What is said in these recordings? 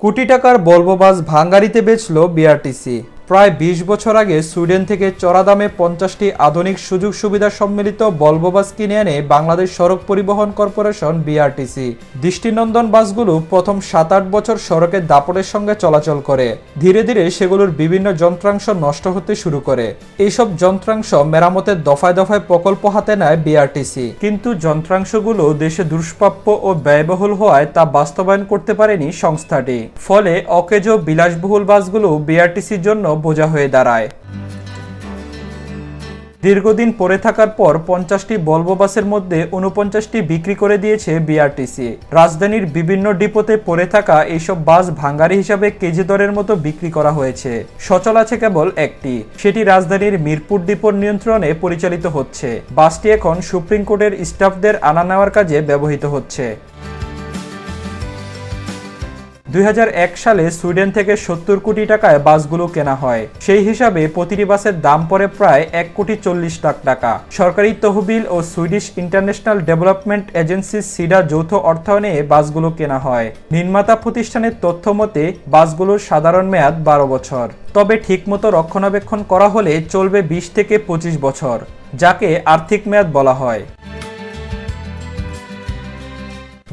কোটি টাকার বলব বাস ভাঙ্গারিতে বেচল বিআরটিসি। প্রায় ২০ বছর আগে সুইডেন থেকে চড়া দামে পঞ্চাশটি আধুনিক সুযোগ সুবিধা সম্মিলিত বলব বাস কিনে আনে বাংলাদেশ সড়ক পরিবহন কর্পোরেশন বিআরটিসি দৃষ্টিনন্দন বাসগুলো প্রথম সাত আট বছর সড়কের দাপটের সঙ্গে চলাচল করে। ধীরে ধীরে সেগুলোর বিভিন্ন যন্ত্রাংশ নষ্ট হতে শুরু করে। এইসব যন্ত্রাংশ মেরামতের দফায় দফায় প্রকল্প হাতে নেয় বিআরটিসি কিন্তু যন্ত্রাংশগুলো দেশে দুষ্প্রাপ্য ও ব্যয়বহুল হওয়ায় তা বাস্তবায়ন করতে পারেনি সংস্থাটি। ফলে অকেজ বিলাসবহুল বাসগুলো বিআরটিসির জন্য বোঝা হয়ে দাঁড়ায়। দীর্ঘদিন পড়ে থাকার পর পঞ্চাশটি বলব বাসের মধ্যে উনপঞ্চাশটি বিক্রি করে দিয়েছে বিআরটিসি রাজধানীর বিভিন্ন ডিপোতে পড়ে থাকা এইসব বাস ভাঙ্গারি হিসাবে কেজি দরের মতো বিক্রি করা হয়েছে। সচল আছে কেবল একটি। সেটি রাজধানীর মিরপুর ডিপোর নিয়ন্ত্রণে পরিচালিত হচ্ছে। বাসটি এখন সুপ্রিম কোর্টের স্টাফদের আনা নেওয়ার কাজে ব্যবহৃত হচ্ছে। দুই হাজার এক সালে সুইডেন থেকে সত্তর কোটি টাকায় বাসগুলো কেনা হয়। সেই হিসাবে প্রতিটি বাসের দাম পড়ে প্রায় এক কোটি চল্লিশ লাখ টাকা। সরকারি তহবিল ও Swedish International Development Agency Sida যৌথ অর্থায়নে বাসগুলো কেনা হয়। নির্মাতা প্রতিষ্ঠানের তথ্য মতে, বাসগুলোর সাধারণ মেয়াদ বারো বছর। তবে ঠিকমতো রক্ষণাবেক্ষণ করা হলে চলবে বিশ থেকে পঁচিশ বছর, যাকে আর্থিক মেয়াদ বলা হয়।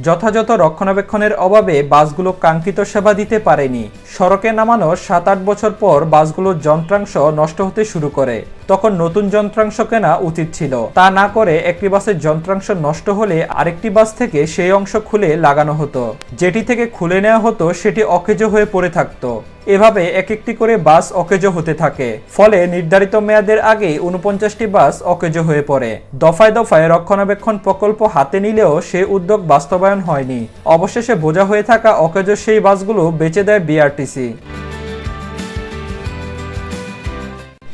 যথাযথ রক্ষণাবেক্ষণের অভাবে বাসগুলো কাঙ্ক্ষিত সেবা দিতে পারেনি। সড়কে নামানো সাত আট বছর পর বাসগুলোর যন্ত্রাংশ নষ্ট হতে শুরু করে। তখন নতুন যন্ত্রাংশ কেনা উচিত ছিল। তা না করে একটি বাসের যন্ত্রাংশ নষ্ট হলে আরেকটি বাস থেকে সেই অংশ খুলে লাগানো হতো। যেটি থেকে খুলে নেওয়া হতো সেটি অকেজ হয়ে পড়ে থাকতো। এভাবে এক একটি করে বাস অকেজ হতে থাকে। ফলে নির্ধারিত মেয়াদের আগে উনপঞ্চাশটি বাস অকেজ হয়ে পড়ে। দফায় দফায় রক্ষণাবেক্ষণ প্রকল্প হাতে নিলেও সে উদ্যোগ বাস্তবায়ন হয়নি। অবশেষে বোঝা হয়ে থাকা অকেজ সেই বাসগুলো বেচে দেয় বিআরটিসি।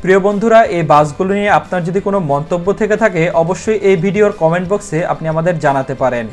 প্রিয় বন্ধুরা, এই বাসগুলো নিয়ে আপনার যদি কোনো মন্তব্য থেকে থাকে, অবশ্যই এই ভিডিওর কমেন্ট বক্সে আপনি আমাদের জানাতে পারেন।